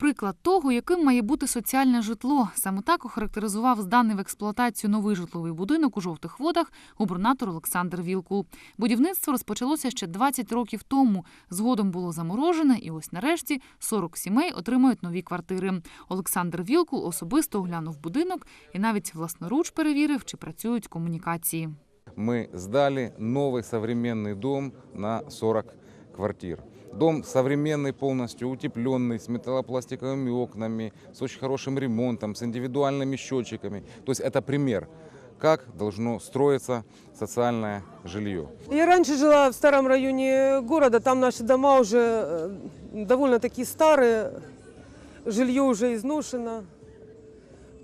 Приклад того, яким має бути соціальне житло. Саме так охарактеризував зданий в експлуатацію новий житловий будинок у жовтих водах губернатор Олександр Вілкул. Будівництво розпочалося ще 20 років тому. Згодом було заморожене, і ось нарешті 40 сімей отримають нові квартири. Олександр Вілкул особисто оглянув будинок і навіть власноруч перевірив, чи працюють комунікації. мы сдали новый современный дом на 40 квартир. Дом современный, полностью утепленный, с металлопластиковыми окнами, с очень хорошим ремонтом, с индивидуальными счетчиками. То есть это пример, как должно строиться социальное жилье. Я раньше жила в старом районе города, там наши дома уже э, довольно-таки старые, жилье уже изношено.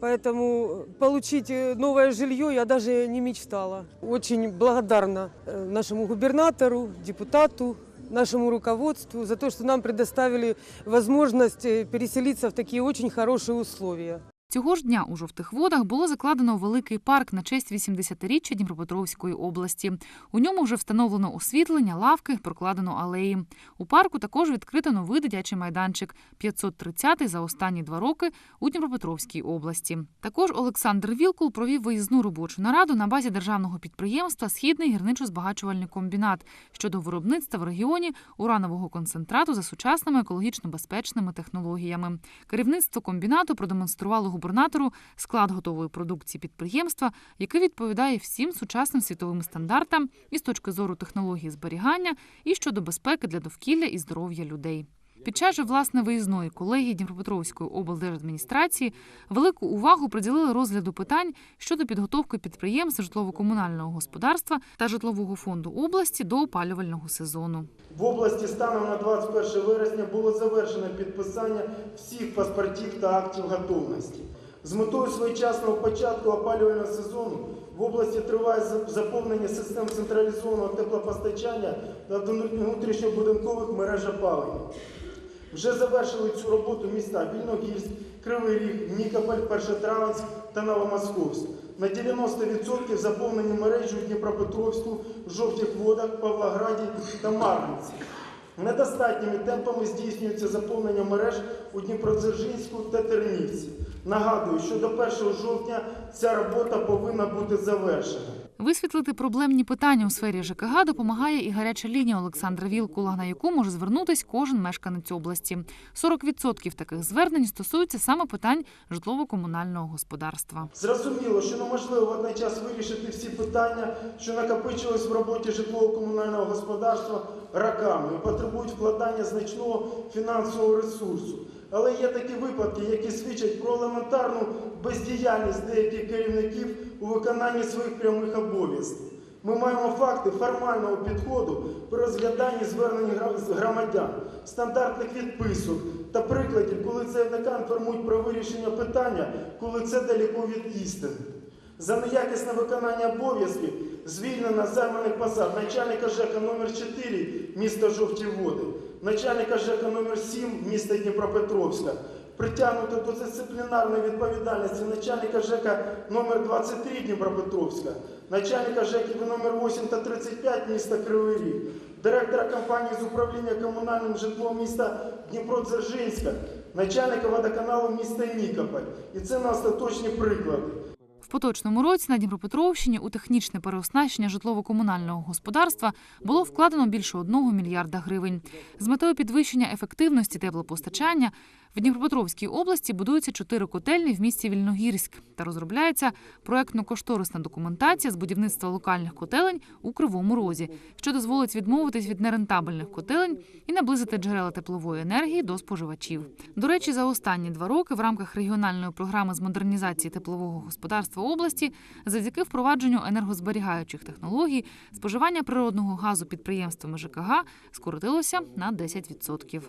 Поэтому получить э, новое жилье я даже не мечтала. Очень благодарна э, нашему губернатору, депутату, нашему руководству за то, что нам предоставили возможность э, переселиться в такие очень хорошие условия. Цього ж дня у жовтих водах було закладено великий парк на честь 80-річчя Дніпропетровської області. У ньому вже встановлено освітлення, лавки, прокладено алеї. У парку також відкрито новий дитячий майданчик 530-й за останні два роки у Дніпропетровській області. Також Олександр Вілкул провів виїзну робочу нараду на базі державного підприємства Східний гірничо-збагачувальний комбінат щодо виробництва в регіоні уранового концентрату за сучасними екологічно безпечними технологіями. Керівництво комбінату продемонструвало губернатору склад готової продукції підприємства, який відповідає всім сучасним світовим стандартам і з точки зору технології зберігання, і щодо безпеки для довкілля і здоров'я людей. Під час же власне виїзної колегії Дніпропетровської облдержадміністрації велику увагу приділили розгляду питань щодо підготовки підприємств житлово-комунального господарства та житлового фонду області до опалювального сезону. В області станом на 21 вересня було завершено підписання всіх паспортів та актів готовності. З метою своєчасного початку опалювального сезону в області триває за- заповнення систем централізованого теплопостачання та внутрішньобудинкових мереж опалення. Вже завершили цю роботу міста Вільногірськ, Кривий Ріг, Нікополь, Першотравенськ та Новомосковськ. На 90% заповнені мережі у Дніпропетровську, Жовтих Водах, Павлограді та Марганці. Недостатніми темпами здійснюється заповнення мереж у Дніпродзержинську та Тернівці. Нагадую, що до 1 жовтня ця робота повинна бути завершена. Висвітлити проблемні питання у сфері ЖКГ допомагає і гаряча лінія Олександра Вілкула, на яку може звернутись кожен мешканець області. 40% таких звернень стосуються саме питань житлово-комунального господарства. Зрозуміло, що неможливо водночас вирішити всі питання, що накопичились в роботі житлово-комунального господарства роками і потребують вкладання значного фінансового ресурсу. Але є такі випадки, які свідчать про елементарну бездіяльність деяких керівників у виконанні своїх прямих обов'язків. Ми маємо факти формального підходу при розгляданні звернень громадян, стандартних відписок та прикладів, коли заявника інформують про вирішення питання, коли це далеко від істини. За неякісне виконання обов'язків звільнено з займаних посад начальника ЖЕКа номер 4 міста Жовті Води, начальника ЖЕКа номер 7 міста Дніпропетровська, притягнуто до дисциплінарної відповідальності начальника ЖЕКа номер 23 Дніпропетровська, начальника ЖЕКів номер 8 та 35 міста Кривий Ріг, директора компанії з управління комунальним житлом міста Дніпро-Дзержинська, начальника водоканалу міста Нікополь. І це на остаточні приклади. В поточному році на Дніпропетровщині у технічне переоснащення житлово-комунального господарства було вкладено більше 1 мільярда гривень. З метою підвищення ефективності теплопостачання в Дніпропетровській області будуються чотири котельні в місті Вільногірськ та розробляється проектно-кошторисна документація з будівництва локальних котелень у Кривому Розі, що дозволить відмовитись від нерентабельних котелень і наблизити джерела теплової енергії до споживачів. До речі, за останні два роки в рамках регіональної програми з модернізації теплового господарства області завдяки впровадженню енергозберігаючих технологій споживання природного газу підприємствами ЖКГ скоротилося на 10%.